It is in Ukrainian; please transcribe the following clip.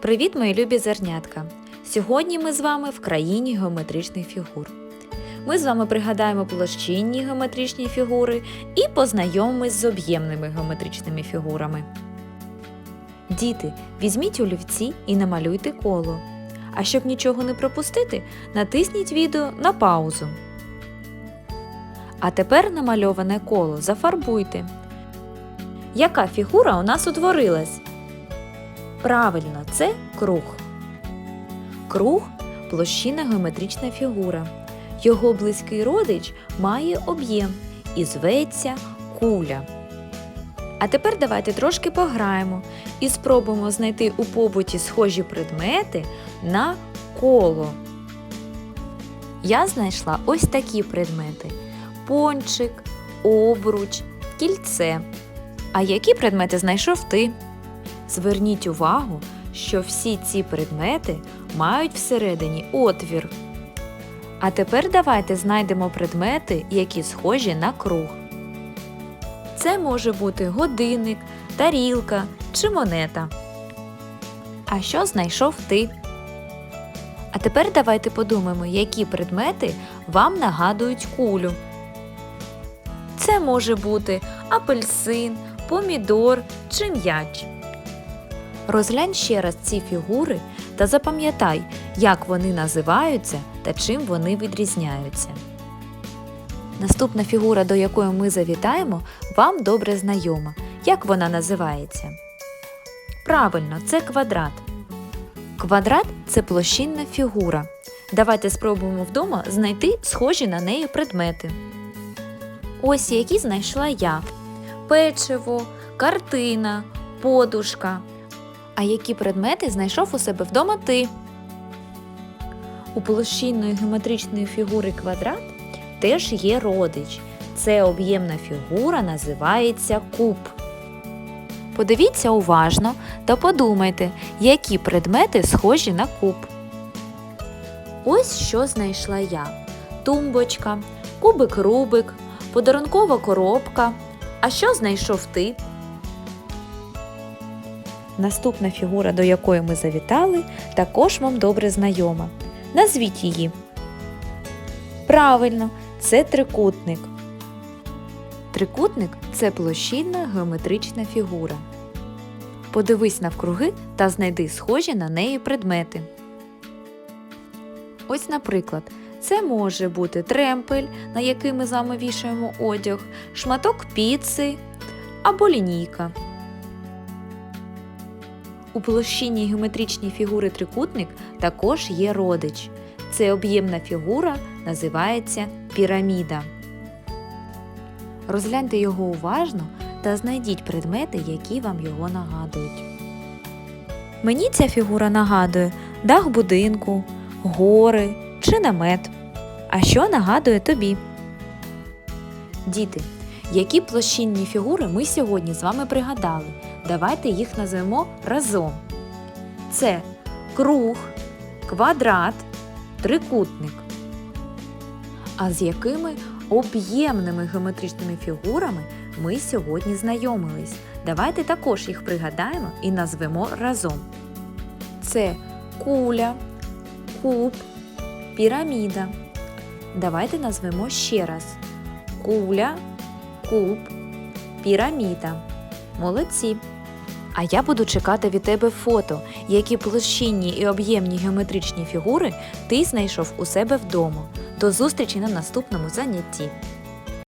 Привіт, мої любі зернятка! Сьогодні ми з вами в країні геометричних фігур. Ми з вами пригадаємо площинні геометричні фігури і познайомимось з об'ємними геометричними фігурами. Діти, візьміть олівці і намалюйте коло. А щоб нічого не пропустити, натисніть відео на паузу. А тепер намальоване коло зафарбуйте. Яка фігура у нас утворилась? Правильно, це круг. Круг площинна геометрична фігура. Його близький родич має об'єм і зветься куля. А тепер давайте трошки пограємо і спробуємо знайти у побуті схожі предмети на коло. Я знайшла ось такі предмети: пончик, обруч, кільце. А які предмети знайшов ти? Зверніть увагу, що всі ці предмети мають всередині отвір. А тепер давайте знайдемо предмети, які схожі на круг. Це може бути годинник, тарілка чи монета. А що знайшов ти? А тепер давайте подумаємо, які предмети вам нагадують кулю. Це може бути апельсин, помідор чи м'яч. Розглянь ще раз ці фігури та запам'ятай, як вони називаються та чим вони відрізняються. Наступна фігура, до якої ми завітаємо, вам добре знайома. Як вона називається? Правильно, це квадрат. Квадрат це площинна фігура. Давайте спробуємо вдома знайти схожі на неї предмети. Ось які знайшла я: печиво, картина, подушка. А які предмети знайшов у себе вдома ти? У площинної геометричної фігури квадрат теж є родич. Це об'ємна фігура називається куб. Подивіться уважно та подумайте, які предмети схожі на куб. Ось що знайшла я: тумбочка, кубик Рубик, подарункова коробка. А що знайшов ти? Наступна фігура, до якої ми завітали, також вам добре знайома. Назвіть її. Правильно, це трикутник. Трикутник це площинна геометрична фігура. Подивись навкруги та знайди схожі на неї предмети. Ось, наприклад, це може бути тремпель, на який ми з вами вішаємо одяг, шматок піци або лінійка. У площині геометричній фігури трикутник також є родич. Це об'ємна фігура називається піраміда. Розгляньте його уважно та знайдіть предмети, які вам його нагадують. Мені ця фігура нагадує дах будинку, гори чи намет. А що нагадує тобі? Діти, які площинні фігури ми сьогодні з вами пригадали? Давайте їх назвемо разом. Це круг, квадрат, трикутник. А з якими об'ємними геометричними фігурами ми сьогодні знайомились? Давайте також їх пригадаємо і назвемо разом. Це куля, куб, піраміда. Давайте назвемо ще раз: куля, куб, піраміда. Молодці! А я буду чекати від тебе фото, які площинні і об'ємні геометричні фігури ти знайшов у себе вдома. До зустрічі на наступному занятті!